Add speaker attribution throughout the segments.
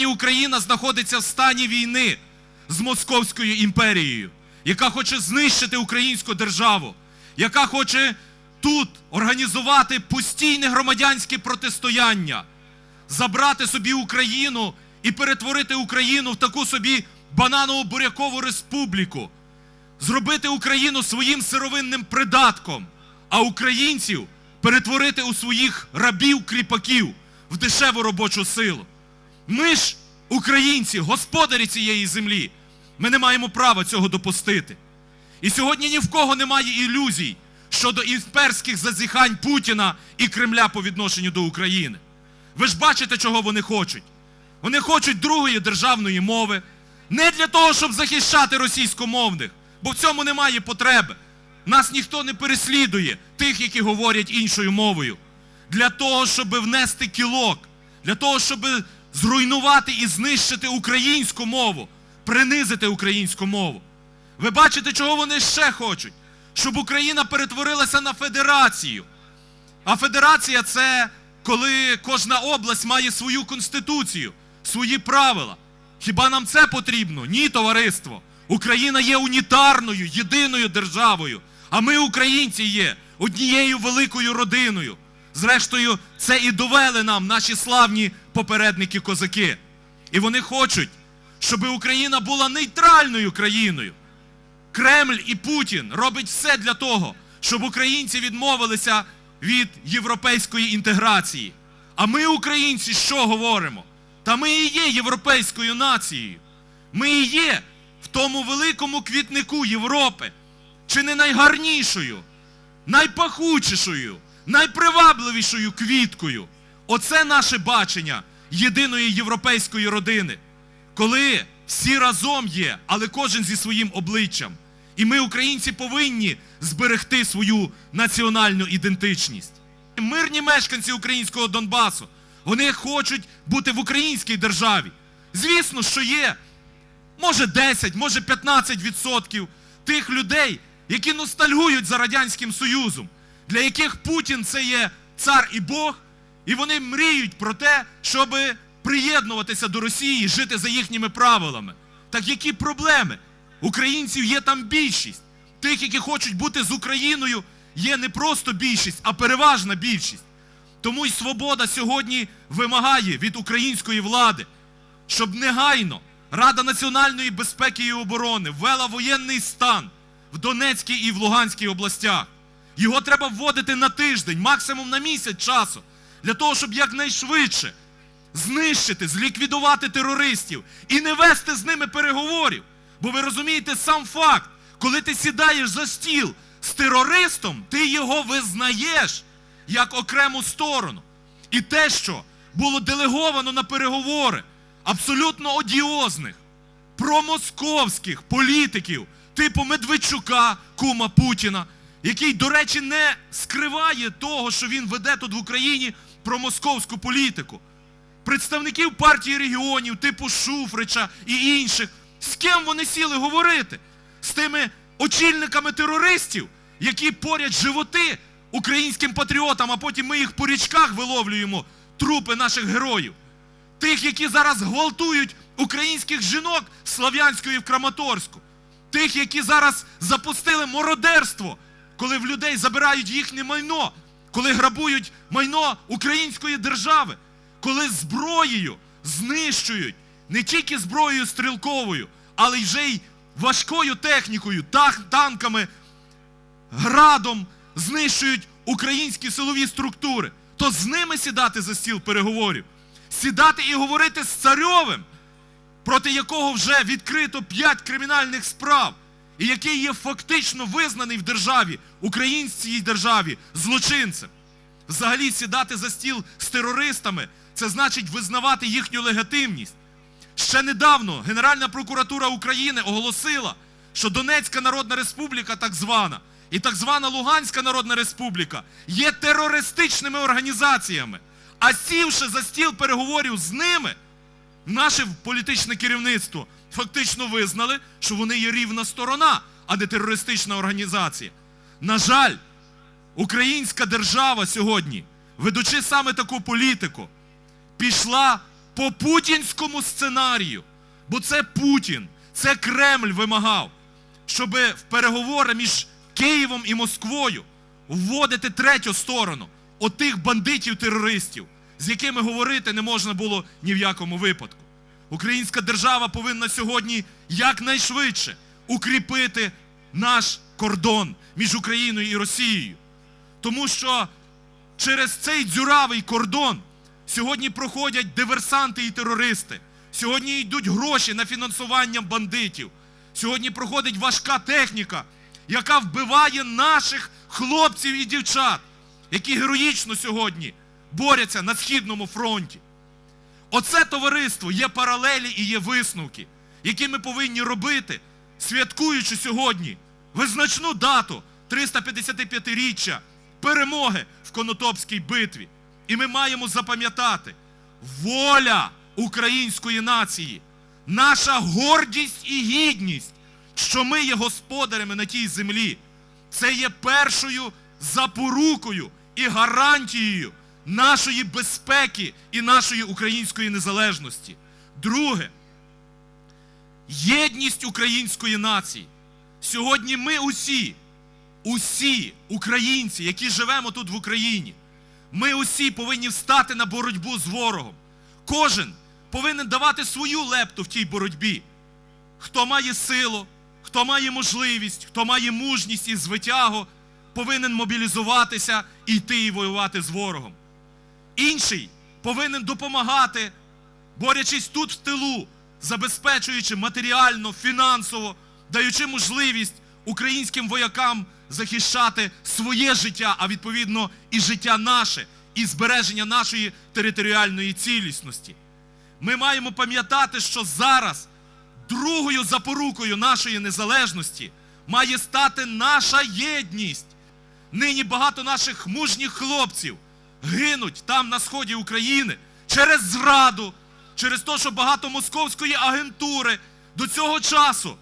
Speaker 1: Сьогодні Україна знаходиться в стані війни з Московською імперією, яка хоче знищити українську державу, яка хоче тут організувати постійне громадянське протистояння, забрати собі Україну і перетворити Україну в таку собі бананово бурякову республіку, зробити Україну своїм сировинним придатком, а українців перетворити у своїх рабів-кріпаків в дешеву робочу силу. Ми ж, українці, господарі цієї землі, ми не маємо права цього допустити. І сьогодні ні в кого немає ілюзій щодо імперських зазіхань Путіна і Кремля по відношенню до України. Ви ж бачите, чого вони хочуть. Вони хочуть другої державної мови, не для того, щоб захищати російськомовних, бо в цьому немає потреби. Нас ніхто не переслідує, тих, які говорять іншою мовою. Для того, щоб внести кілок, для того, щоб зруйнувати і знищити українську мову, принизити українську мову. Ви бачите, чого вони ще хочуть? Щоб Україна перетворилася на федерацію. А федерація це коли кожна область має свою конституцію, свої правила. Хіба нам це потрібно? Ні, товариство. Україна є унітарною, єдиною державою. А ми, українці, є однією великою родиною. Зрештою, це і довели нам наші славні попередники-козаки. І вони хочуть, щоб Україна була нейтральною країною. Кремль і Путін робить все для того, щоб українці відмовилися від європейської інтеграції. А ми, українці, що говоримо? Та ми і є європейською нацією. Ми і є в тому великому квітнику Європи, чи не найгарнішою, найпахучішою, найпривабливішою квіткою. Оце наше бачення єдиної європейської родини. Коли всі разом є, але кожен зі своїм обличчям. І ми, українці, повинні зберегти свою національну ідентичність. Мирні мешканці українського Донбасу, вони хочуть бути в українській державі. Звісно, що є, може 10, може 15 відсотків тих людей, які ностальгують за Радянським Союзом, для яких Путін це є цар і Бог, і вони мріють про те, щоб приєднуватися до Росії, жити за їхніми правилами. Так які проблеми? Українців є там більшість. Тих, які хочуть бути з Україною, є не просто більшість, а переважна більшість. Тому й свобода сьогодні вимагає від української влади, щоб негайно Рада національної безпеки і оборони ввела воєнний стан в Донецькій і в Луганській областях. Його треба вводити на тиждень, максимум на місяць часу, для того, щоб якнайшвидше знищити, зліквідувати терористів і не вести з ними переговорів. Бо ви розумієте сам факт, коли ти сідаєш за стіл з терористом, ти його визнаєш як окрему сторону. І те, що було делеговано на переговори абсолютно одіозних, промосковських політиків, типу Медведчука, кума Путіна, який, до речі, не скриває того, що він веде тут в Україні промосковську політику. Представників партії регіонів, типу Шуфрича і інших, з ким вони сіли говорити? З тими очільниками терористів, які порять животи українським патріотам, а потім ми їх по річках виловлюємо, трупи наших героїв. Тих, які зараз гвалтують українських жінок з Слов'янської в Краматорську. Тих, які зараз запустили мародерство, коли в людей забирають їхнє майно, коли грабують майно української держави, коли зброєю знищують не тільки зброєю стрілковою, але й вже й важкою технікою, танками, градом знищують українські силові структури, то з ними сідати за стіл переговорів, сідати і говорити з царьовим, проти якого вже відкрито п'ять кримінальних справ, і який є фактично визнаний в державі, українській державі, злочинцем. Взагалі сідати за стіл з терористами це значить визнавати їхню легітимність. Ще недавно Генеральна прокуратура України оголосила, що Донецька Народна Республіка, так звана, і так звана Луганська Народна Республіка є терористичними організаціями. А сівши за стіл переговорів з ними, наше політичне керівництво фактично визнали, що вони є рівна сторона, а не терористична організація. На жаль, українська держава сьогодні, ведучи саме таку політику, пішла по путінському сценарію. Бо це Путін, це Кремль вимагав, щоб в переговори між Києвом і Москвою вводити третю сторону отих бандитів-терористів, з якими говорити не можна було ні в якому випадку. Українська держава повинна сьогодні якнайшвидше укріпити наш кордон між Україною і Росією. Тому що через цей дзюравий кордон сьогодні проходять диверсанти і терористи. Сьогодні йдуть гроші на фінансування бандитів. Сьогодні проходить важка техніка, яка вбиває наших хлопців і дівчат, які героїчно сьогодні борються на східному фронті. Оце товариство є паралелі і є висновки, які ми повинні робити, святкуючи сьогодні визначну дату 355-річчя перемоги в Конотопській битві. І ми маємо запам'ятати воля української нації, наша гордість і гідність, що ми є господарями на тій землі. Це є першою запорукою і гарантією нашої безпеки і нашої української незалежності. Друге, єдність української нації. Сьогодні ми усі, усі українці, які живемо тут в Україні, ми усі повинні встати на боротьбу з ворогом. Кожен повинен давати свою лепту в тій боротьбі. Хто має силу, хто має можливість, хто має мужність і звитягу, повинен мобілізуватися йти і воювати з ворогом. Інший повинен допомагати, борючись тут в тилу, забезпечуючи матеріально, фінансово, даючи можливість українським воякам захищати своє життя, а відповідно і життя наше, і збереження нашої територіальної цілісності. Ми маємо пам'ятати, що зараз другою запорукою нашої незалежності має стати наша єдність. Нині багато наших мужніх хлопців гинуть там на сході України через зраду, через те, що багато московської агентури до цього часу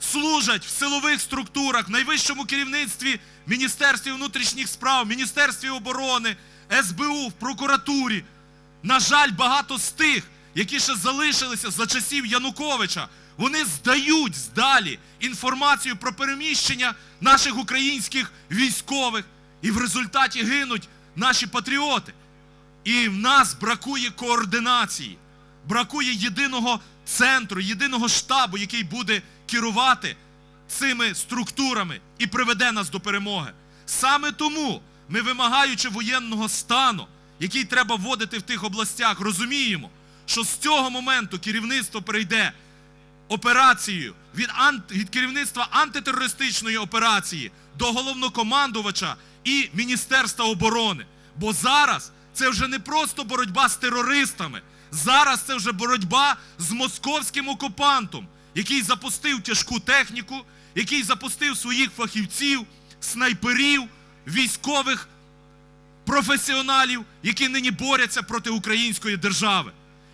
Speaker 1: служать в силових структурах, в найвищому керівництві Міністерстві внутрішніх справ, Міністерстві оборони, СБУ, в прокуратурі. На жаль, багато з тих, які ще залишилися за часів Януковича, вони здають здалі інформацію про переміщення наших українських військових, і в результаті гинуть наші патріоти. І в нас бракує координації, бракує єдиного центру, єдиного штабу, який буде керувати цими структурами і приведе нас до перемоги. Саме тому ми, вимагаючи воєнного стану, який треба вводити в тих областях, розуміємо, що з цього моменту керівництво перейде операцією від, від керівництва антитерористичної операції до головнокомандувача і Міністерства оборони. Бо зараз це вже не просто боротьба з терористами, зараз це вже боротьба з московським окупантом, який запустив тяжку техніку, який запустив своїх фахівців, снайперів, військових професіоналів, які нині борються проти української держави.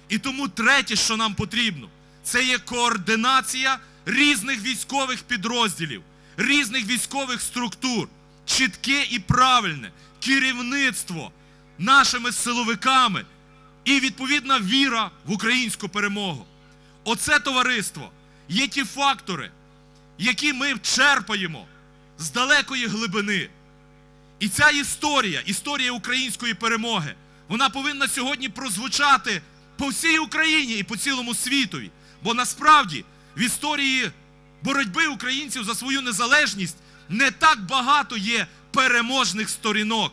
Speaker 1: І тому третє, що нам потрібно, це є координація різних військових підрозділів, різних військових структур, чітке і правильне керівництво нашими силовиками і відповідна віра в українську перемогу. Оце товариство є ті фактори, які ми черпаємо з далекої глибини. І ця історія, історія української перемоги, вона повинна сьогодні прозвучати по всій Україні і по цілому світові. Бо насправді в історії боротьби українців за свою незалежність не так багато є переможних сторінок.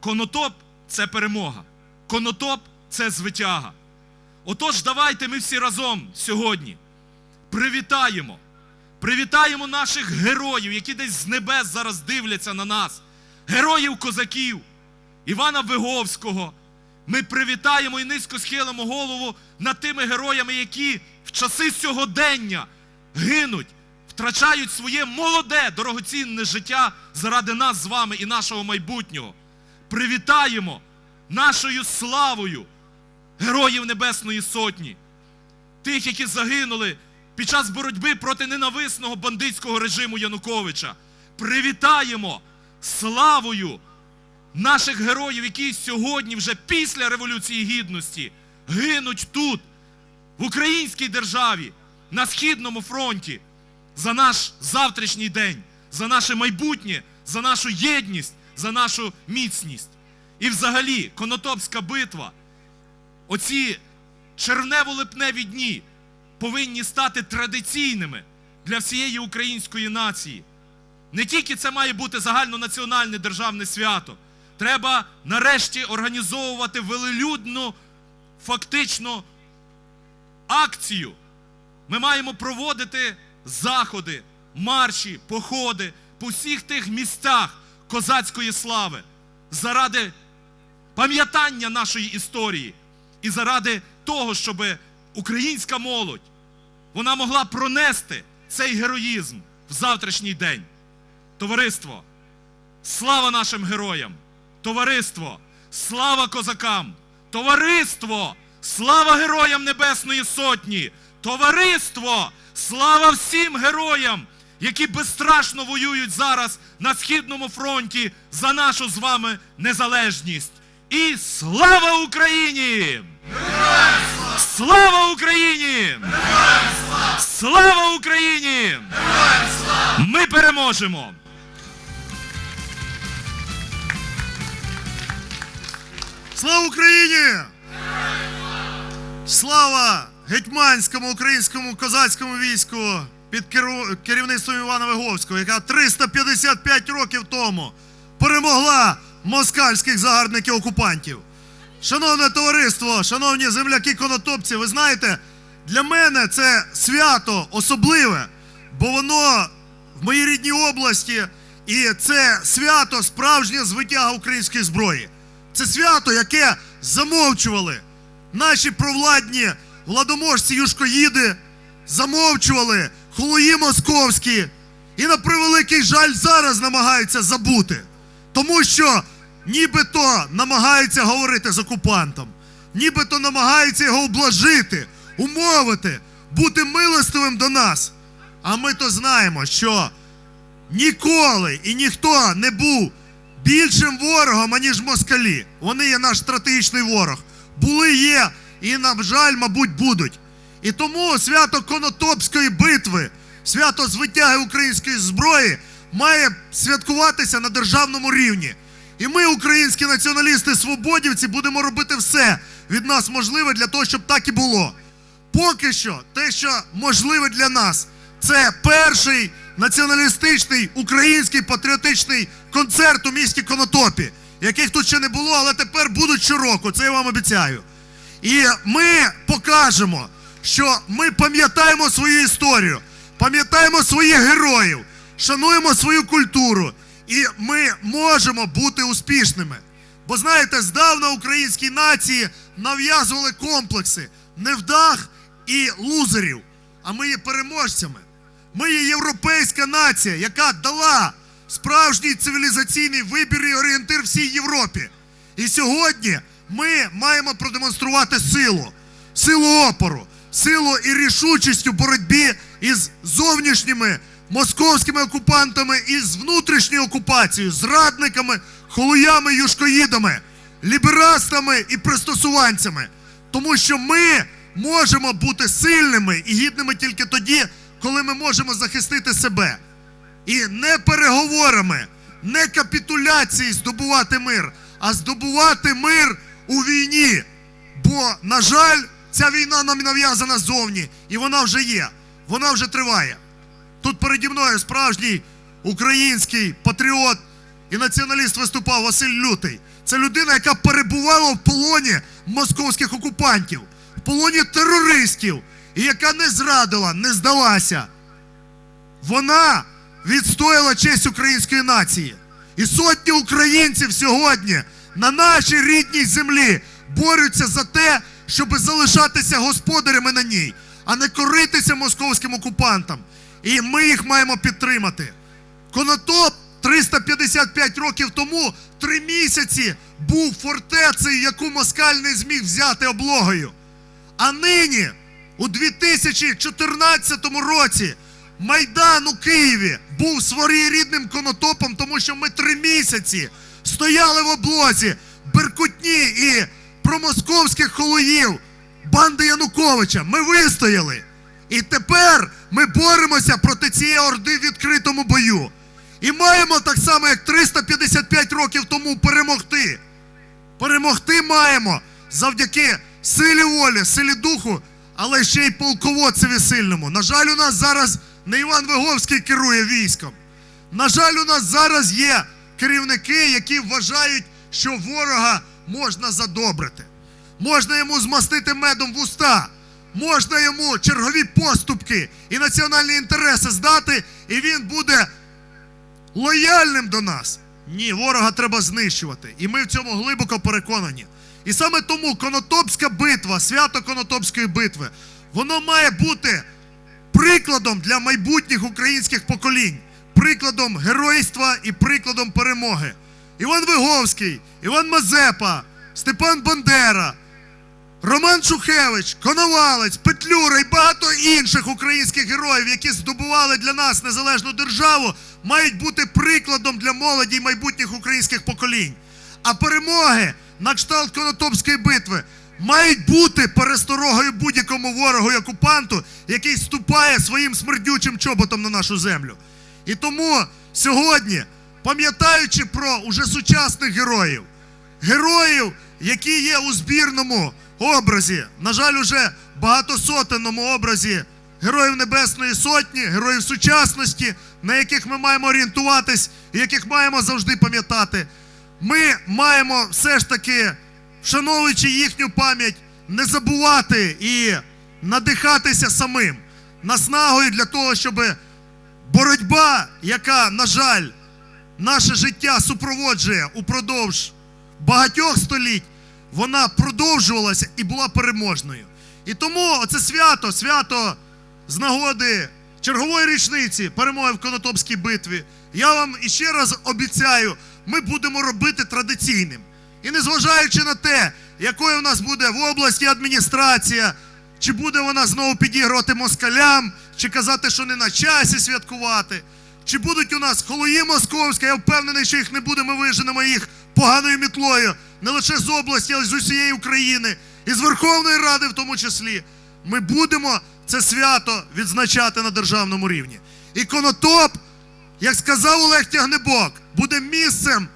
Speaker 1: Конотоп це перемога. Конотоп це звитяга. Отож, давайте ми всі разом сьогодні привітаємо. Привітаємо наших героїв, які десь з небес зараз дивляться на нас. Героїв козаків, Івана Виговського. Ми привітаємо і низько схилимо голову над тими героями, які в часи сьогодення гинуть, втрачають своє молоде, дорогоцінне життя заради нас з вами і нашого майбутнього. Привітаємо нашою славою героїв Небесної Сотні, тих, які загинули під час боротьби проти ненависного бандитського режиму Януковича. Привітаємо славою наших героїв, які сьогодні, вже після Революції Гідності, гинуть тут, в українській державі, на Східному фронті, за наш завтрашній день, за наше майбутнє, за нашу єдність, за нашу міцність. І взагалі, Конотопська битва, оці червнево-липневі дні повинні стати традиційними для всієї української нації. Не тільки це має бути загальнонаціональне державне свято. Треба нарешті організовувати велелюдну, фактично акцію. Ми маємо проводити заходи, марші, походи по всіх тих місцях козацької слави заради пам'ятання нашої історії і заради того, щоб українська молодь вона могла пронести цей героїзм в завтрашній день. Товариство, слава нашим героям! Товариство, слава козакам! Товариство, слава героям Небесної Сотні! Товариство, слава всім героям, які безстрашно воюють зараз на Східному фронті за нашу з вами незалежність. І слава Україні! Слава Україні! Слава Україні! Ми переможемо!
Speaker 2: Слава Україні! Слава гетьманському українському козацькому війську під керівництвом Івана Виговського, яка 355 років тому перемогла москальських загарбників окупантів. Шановне товариство, шановні земляки конотопці, ви знаєте, для мене це свято особливе, бо воно в моїй рідній області, і це свято справжня звитяга української зброї. Це свято, яке замовчували наші провладні владоможці юшкоїди, замовчували холої московські, і на превеликий жаль зараз намагаються забути. Тому що нібито намагаються говорити з окупантом, нібито намагаються його облажити, умовити, бути милостивим до нас. А ми то знаємо, що ніколи і ніхто не був більшим ворогом, аніж москалі. Вони є наш стратегічний ворог. Були, є і, на жаль, мабуть, будуть. І тому свято Конотопської битви, свято звитяги української зброї має святкуватися на державному рівні. І ми, українські націоналісти-свободівці, будемо робити все від нас можливе для того, щоб так і було. Поки що, те, що можливе для нас, це перший націоналістичний український патріотичний концерт у місті Конотопі, яких тут ще не було, але тепер будуть щороку, це я вам обіцяю. І ми покажемо, що ми пам'ятаємо свою історію, пам'ятаємо своїх героїв, шануємо свою культуру, і ми можемо бути успішними. Бо знаєте, здавна українській нації нав'язували комплекси невдах і лузерів. А ми є переможцями. Ми є європейська нація, яка дала справжній цивілізаційний вибір і орієнтир всій Європі. І сьогодні ми маємо продемонструвати силу, силу опору, силу і рішучість у боротьбі із зовнішніми московськими окупантами і з внутрішньою окупацією, зрадниками, холуями, юшкоїдами, ліберастами і пристосуванцями. Тому що ми можемо бути сильними і гідними тільки тоді, коли ми можемо захистити себе. І не переговорами, не капітуляції здобувати мир, а здобувати мир у війні. Бо, на жаль, ця війна нам нав'язана ззовні, і вона вже є, вона вже триває. Тут переді мною справжній український патріот і націоналіст виступав Василь Лютий. Це людина, яка перебувала в полоні московських окупантів, в полоні терористів, і яка не зрадила, не здалася. Вона відстояла честь української нації. І сотні українців сьогодні на нашій рідній землі борються за те, щоб залишатися господарями на ній, а не коритися московським окупантам. І ми їх маємо підтримати. Конотоп 355 років тому, три місяці, був фортецею, яку москаль не зміг взяти облогою. А нині, у 2014 році, Майдан у Києві був своєрідним конотопом, тому що ми три місяці стояли в облозі беркутні і промосковських холоїв, банди Януковича. Ми вистояли. І тепер ми боремося проти цієї орди в відкритому бою. І маємо так само, як 355 років тому перемогти. Перемогти маємо завдяки силі волі, силі духу, але ще й полководцеві сильному. На жаль, у нас зараз не Іван Виговський керує військом. На жаль, у нас зараз є керівники, які вважають, що ворога можна задобрити. Можна йому змастити медом в уста, можна йому чергові поступки і національні інтереси здати, і він буде лояльним до нас. Ні, ворога треба знищувати. І ми в цьому глибоко переконані. І саме тому Конотопська битва, свято Конотопської битви, воно має бути прикладом для майбутніх українських поколінь, прикладом геройства і прикладом перемоги. Іван Виговський, Іван Мазепа, Степан Бандера, Роман Шухевич, Коновалець, Петлюра і багато інших українських героїв, які здобували для нас незалежну державу, мають бути прикладом для молоді і майбутніх українських поколінь. А перемоги на кшталт Конотопської битви мають бути пересторогою будь-якому ворогу і окупанту, який ступає своїм смердючим чоботом на нашу землю. І тому сьогодні, пам'ятаючи про уже сучасних героїв, героїв, які є у збірному образі, на жаль, уже багатосотенному образі Героїв Небесної Сотні, героїв сучасності, на яких ми маємо орієнтуватись і яких маємо завжди пам'ятати. Ми маємо все ж таки, вшановуючи їхню пам'ять, не забувати і надихатися самим наснагою для того, щоб боротьба, яка, на жаль, наше життя супроводжує упродовж багатьох століть, вона продовжувалася і була переможною. І тому це свято, свято з нагоди чергової річниці перемоги в Конотопській битві. Я вам іще раз обіцяю, ми будемо робити традиційним. І незважаючи на те, якою в нас буде в області адміністрація, чи буде вона знову підігрувати москалям, чи казати, що не на часі святкувати, чи будуть у нас холої московські, я впевнений, що їх не буде, ми виженемо їх поганою мітлою, не лише з області, але й з усієї України, і з Верховної Ради в тому числі. Ми будемо це свято відзначати на державному рівні. І Конотоп, як сказав Олег Тягнебок, буде місцем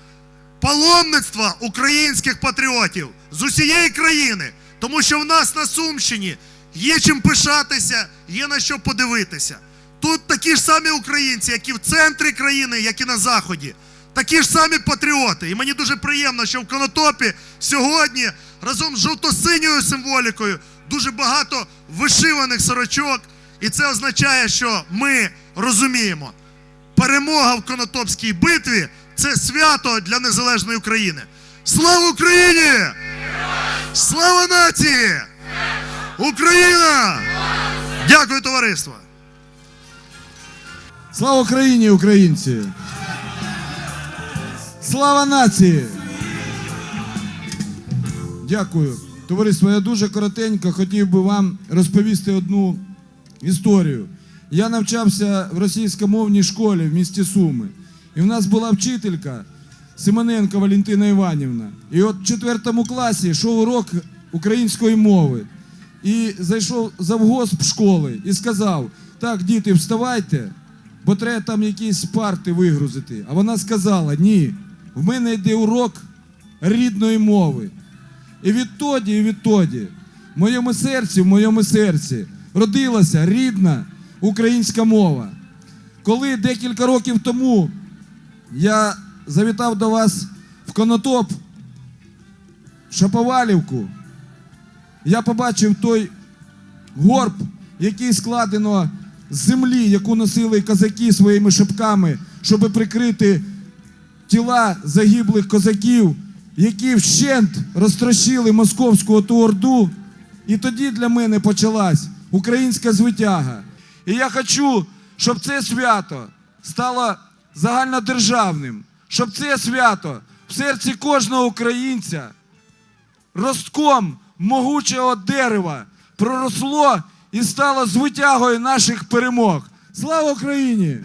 Speaker 2: паломництва українських патріотів з усієї країни, тому що в нас на Сумщині є чим пишатися, є на що подивитися. Тут такі ж самі українці, як і в центрі країни, як і на заході, такі ж самі патріоти. І мені дуже приємно, що в Конотопі сьогодні разом з жовто-синьою символікою дуже багато вишиваних сорочок. І це означає, що ми розуміємо, перемога в Конотопській битві це свято для незалежної України. Слава Україні! Слава нації! Україна! Дякую, товариство!
Speaker 3: Слава Україні, українці! Слава нації! Дякую. Товариство, я дуже коротенько хотів би вам розповісти одну історію. Я навчався в російськомовній школі в місті Суми. І в нас була вчителька Симоненко Валентина Іванівна. І от в четвертому класі йшов урок української мови. І зайшов завгосп школи і сказав: так, діти, вставайте, бо треба там якісь парти вигрузити. А вона сказала: ні, в мене йде урок рідної мови. І відтоді, і відтоді, в моєму серці, в моєму серці родилася рідна українська мова. Коли декілька років тому я завітав до вас в Конотоп, Шаповалівку, я побачив той горб, який складено з землі, яку носили козаки своїми шипками, щоб прикрити тіла загиблих козаків, які вщент розтрощили московську оту орду. І тоді для мене почалась українська звитяга. І я хочу, щоб це свято стало загальнодержавним, щоб це свято в серці кожного українця ростком могучого дерева проросло і стало звитягою наших перемог. Слава Україні!